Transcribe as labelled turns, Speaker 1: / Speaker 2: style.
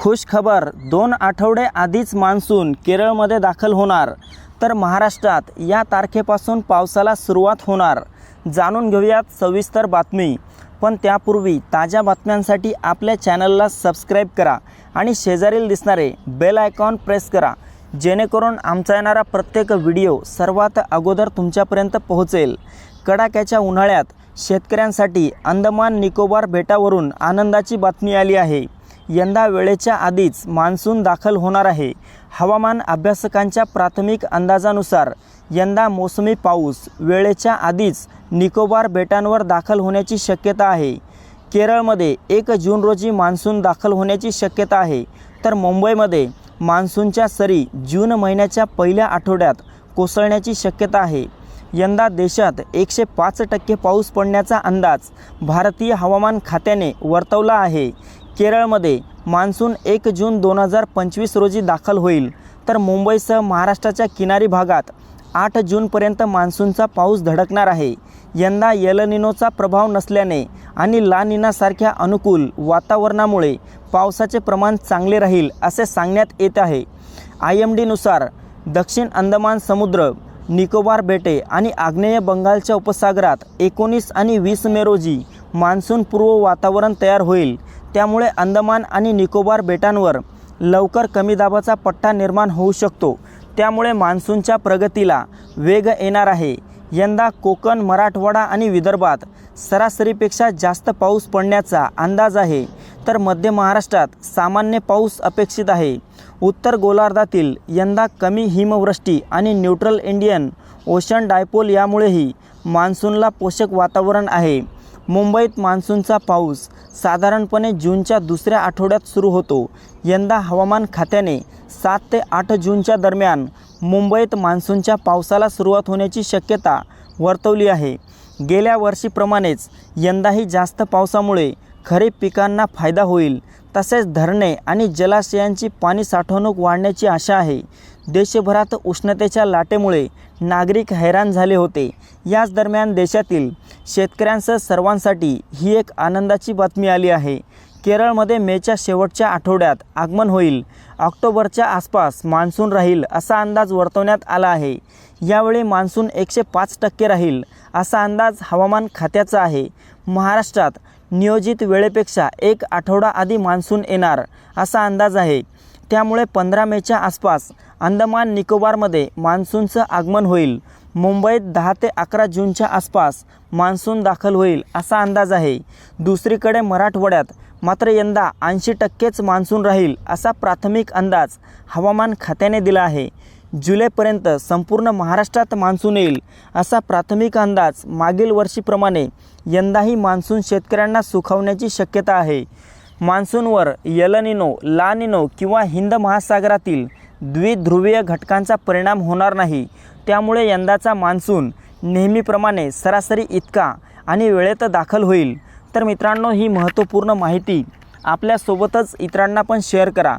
Speaker 1: खुश खबर दोन आठवडे आधीच मान्सून केरळमध्ये दाखल होणार. तर महाराष्ट्रात या तारखेपासून पावसाला सुरुवात होणार. जाणून घेऊयात सविस्तर बातमी. पण त्यापूर्वी ताज्या बातम्यांसाठी आपल्या चॅनलला सबस्क्राईब करा आणि शेजारील दिसणारे बेल आयकॉन प्रेस करा. जेणेकरून आमचा येणारा प्रत्येक व्हिडिओ सर्वात अगोदर तुमच्यापर्यंत पोहोचेल. कडाक्याच्या उन्हाळ्यात शेतकऱ्यांसाठी अंदमान निकोबार बेटावरून आनंदाची बातमी आली आहे. यंदा वेळेच्या आधीच मान्सून दाखल होणार आहे. हवामान अभ्यासकांच्या प्राथमिक अंदाजानुसार यंदा मोसमी पाऊस वेळेच्या आधीच निकोबार बेटांवर दाखल होण्याची शक्यता आहे. केरळमध्ये एक जून रोजी मान्सून दाखल होण्याची शक्यता आहे. तर मुंबईमध्ये मान्सूनच्या सरी जून महिन्याच्या पहिल्या आठवड्यात कोसळण्याची शक्यता आहे. यंदा देशात एकशे पाच टक्के पाऊस पडण्याचा अंदाज भारतीय हवामान खात्याने वर्तवला आहे. केरळमध्ये मान्सून एक जून दोन हजार पंचवीस रोजी दाखल होईल. तर मुंबईसह महाराष्ट्राच्या किनारी भागात आठ जूनपर्यंत मान्सूनचा पाऊस धडकणार आहे. यंदा येलनिनोचा प्रभाव नसल्याने आणि लानिनासारख्या अनुकूल वातावरणामुळे पावसाचे प्रमाण चांगले राहील असे सांगण्यात येत आहे. आय एम डीनुसार दक्षिण अंदमान समुद्र निकोबार बेटे आणि आग्नेय बंगालच्या उपसागरात एकोणीस आणि वीस मे रोजी मान्सूनपूर्व वातावरण तयार होईल. त्यामुळे अंदमान आणि निकोबार बेटांवर लवकर कमी दाबाचा पट्टा निर्माण होऊ शकतो. त्यामुळे मान्सूनच्या प्रगतीला वेग येणार आहे. यंदा कोकण मराठवाडा आणि विदर्भात सरासरीपेक्षा जास्त पाऊस पडण्याचा अंदाज आहे. तर मध्य महाराष्ट्रात सामान्य पाऊस अपेक्षित आहे. उत्तर गोलार्धातील यंदा कमी हिमवृष्टी आणि न्यूट्रल इंडियन ओशन डायपोल यामुळेही मान्सूनला पोषक वातावरण आहे. मुंबईत मान्सूनचा पाऊस. साधारणपणे जूनच्या दुसऱ्या आठवड्यात सुरू होतो. यंदा हवामान खात्याने सात ते आठ जूनच्या दरम्यान मुंबईत मान्सूनच्या पावसाला सुरुवात होण्याची शक्यता वर्तवली आहे. गेल्या वर्षीप्रमाणेच यंदाही जास्त पावसामुळे खरीप पिकांना फायदा होईल तसेच धरणे आणि जलाशयांची पाणी साठवणूक वाढण्याची आशा आहे. देशभरात उष्णतेच्या लाटेमुळे नागरिक हैराण झाले होते. याच दरम्यान देशातील शेतकऱ्यांसह सर्वांसाठी ही एक आनंदाची बातमी आली आहे. केरळमध्ये मेच्या शेवटच्या आठवड्यात आगमन होईल. ऑक्टोबरच्या आसपास मान्सून राहील असा अंदाज वर्तवण्यात आला आहे. यावेळी मान्सून एकशे पाच टक्के राहील असा अंदाज हवामान खात्याचा आहे. महाराष्ट्रात नियोजित वेळेपेक्षा एक आठवडा आधी मान्सून येणार असा अंदाज आहे. त्यामुळे पंधरा मेच्या आसपास अंदमान निकोबारमध्ये मान्सूनचं आगमन होईल. मुंबईत दहा ते अकरा जूनच्या आसपास मान्सून दाखल होईल असा अंदाज आहे. दुसरीकडे मराठवाड्यात मात्र यंदा ऐंशी टक्केच मान्सून राहील असा प्राथमिक अंदाज हवामान खात्याने दिला आहे. जुलैपर्यंत संपूर्ण महाराष्ट्रात मान्सून येईल असा प्राथमिक अंदाज मागील वर्षीप्रमाणे यंदाही मान्सून शेतकऱ्यांना सुखावण्याची शक्यता आहे. मान्सूनवर यलनिनो लानिनो किंवा हिंद महासागरातील द्विध्रुवीय घटकांचा परिणाम होणार नाही. त्यामुळे यंदाचा मान्सून नेहमीप्रमाणे सरासरी इतका आणि वेळेत दाखल होईल. तर मित्रांनो ही महत्त्वपूर्ण माहिती आपल्यासोबतच इतरांना पण शेअर करा.